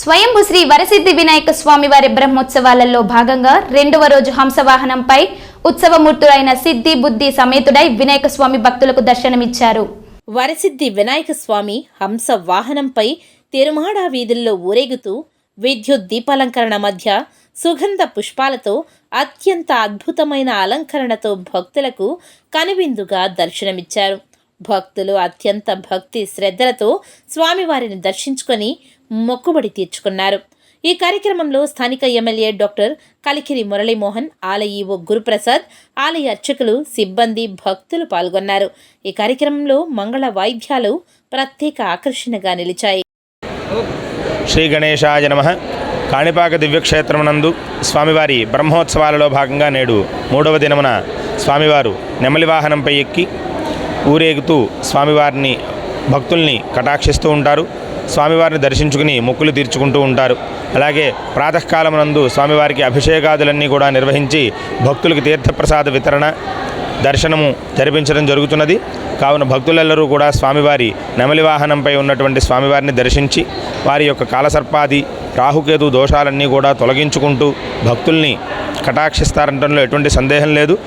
స్వయంభు శ్రీ వరసిద్ధి వినాయక స్వామి వారి బ్రహ్మోత్సవాలలో భాగంగా రెండవ రోజు హంసవాహనంపై ఉత్సవమూర్తులైన సిద్ధి బుద్ధి సమేతుడై వినాయక స్వామి భక్తులకు దర్శనమిచ్చారు. వరసిద్ధి వినాయక స్వామి హంస వాహనంపై తిరుమాడ వీధుల్లో ఊరేగుతూ విద్యుత్ దీపాలంకరణ మధ్య సుగంధ పుష్పాలతో అత్యంత అద్భుతమైన అలంకరణతో భక్తులకు కనువిందుగా దర్శనమిచ్చారు. భక్తులు అత్యంత భక్తి శ్రద్ధలతో స్వామివారిని దర్శించుకొని మొక్కుబడి తీర్చుకున్నారు. ఈ కార్యక్రమంలో స్థానిక ఎమ్మెల్యే డాక్టర్ కలికిరి మురళీమోహన్ ఆలయ ఈవో గురుప్రసాద్ ఆలయ అర్చకులు సిబ్బంది భక్తులు పాల్గొన్నారు. ఈ కార్యక్రమంలో మంగళ వాయిద్యాలు ప్రత్యేక ఆకర్షణగా నిలిచాయి. శ్రీ గణేశాయ నమ. కాణిపాక దివ్యక్షేత్రమునందు స్వామివారి బ్రహ్మోత్సవాలలో భాగంగా నేడు మూడవ దినమున స్వామివారు నెమలి వాహనంపై ఎక్కి ఊరేగుతూ స్వామివారిని భక్తుల్ని కటాక్షిస్తూ ఉంటారు. స్వామివారిని దర్శించుకుని మొక్కులు తీర్చుకుంటూ ఉంటారు. అలాగే ప్రాతకాలమునందు స్వామివారికి అభిషేకాదులన్నీ కూడా నిర్వహించి భక్తులకు తీర్థప్రసాద వితరణ దర్శనము జరిపించడం జరుగుతున్నది. కావున భక్తులెల్లరూ కూడా స్వామివారి నెమలి వాహనంపై ఉన్నటువంటి స్వామివారిని దర్శించి వారి యొక్క కాలసర్పాది రాహుకేతు దోషాలన్నీ కూడా తొలగించుకుంటూ భక్తుల్ని కటాక్షిస్తారంటంలో ఎటువంటి సందేహం లేదు.